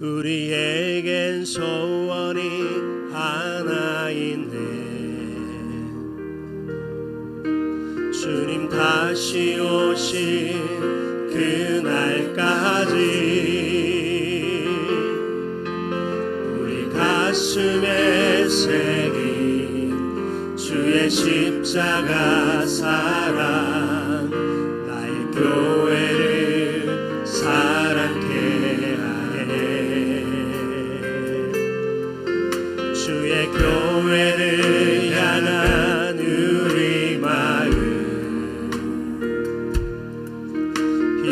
우리에겐 소원이 하나 있네. 주님 다시 오신 그날까지 우리 가슴에 새긴 주의 십자가 사랑 나의 교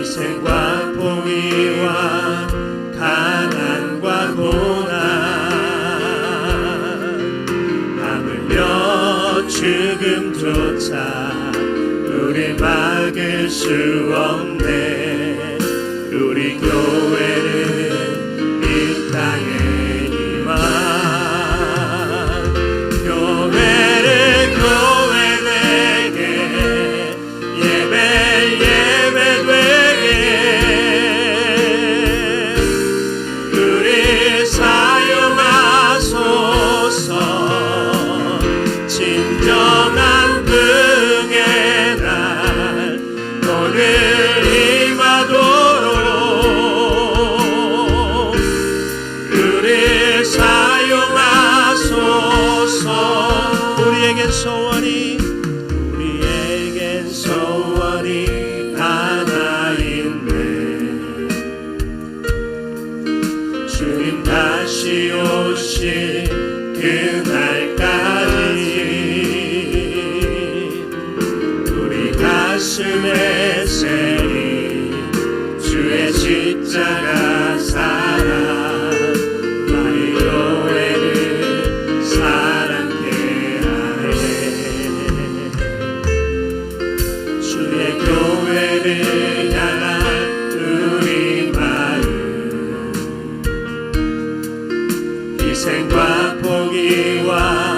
희생과 포기와 가난과 고난. 하물며 죽음조차 우리 막을 수 없네. 우리 교회 진정한 등의 날 오늘 임하도록. 우리 사용하소서. 우리에겐 소원이 우리에겐 소원이 하나 있네. 주님 다시 오실 그날까 주의 십자가 사랑 나의 교회를 사랑케 하네 주의 교회를 향한 우리 마음 희생과 포기와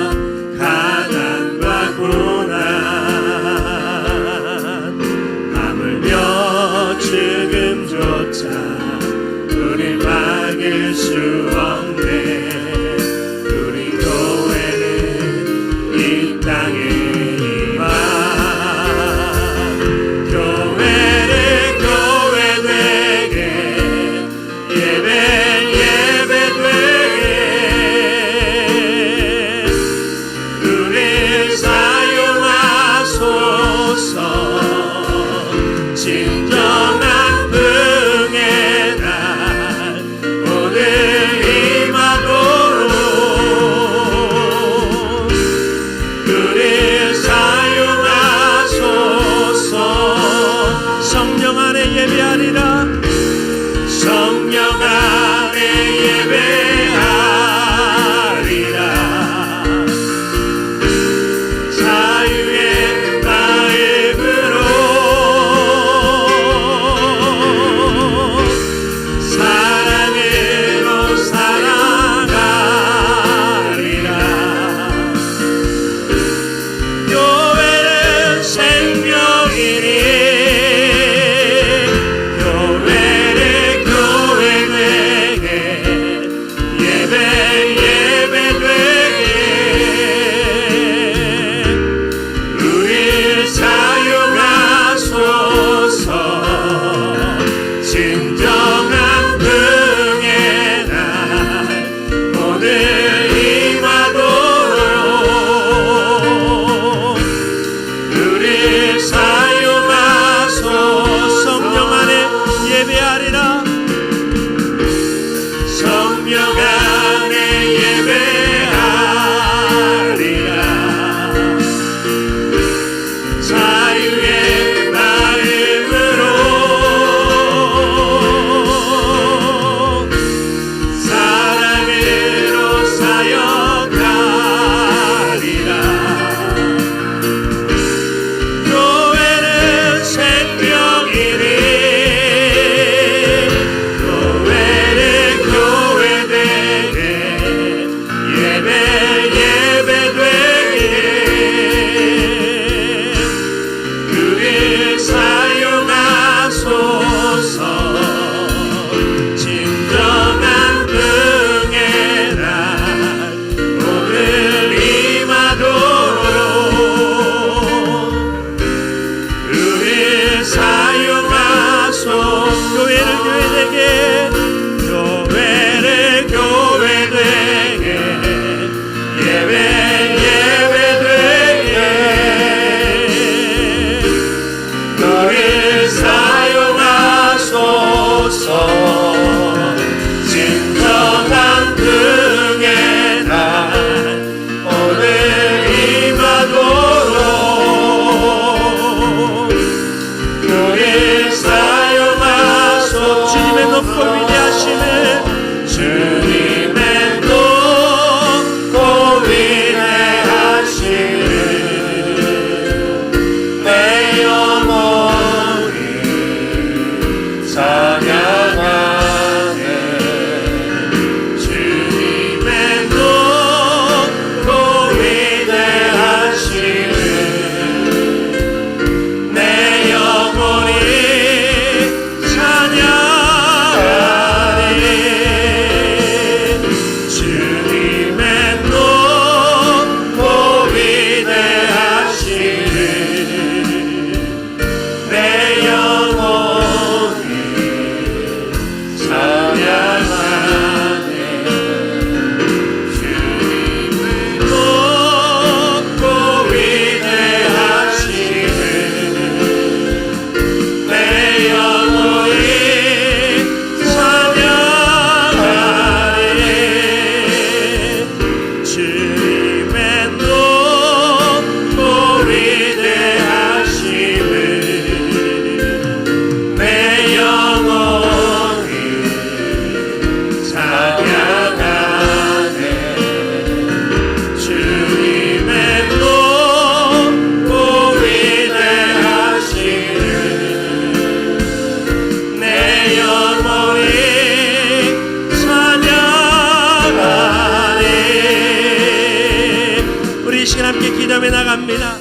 bina gambina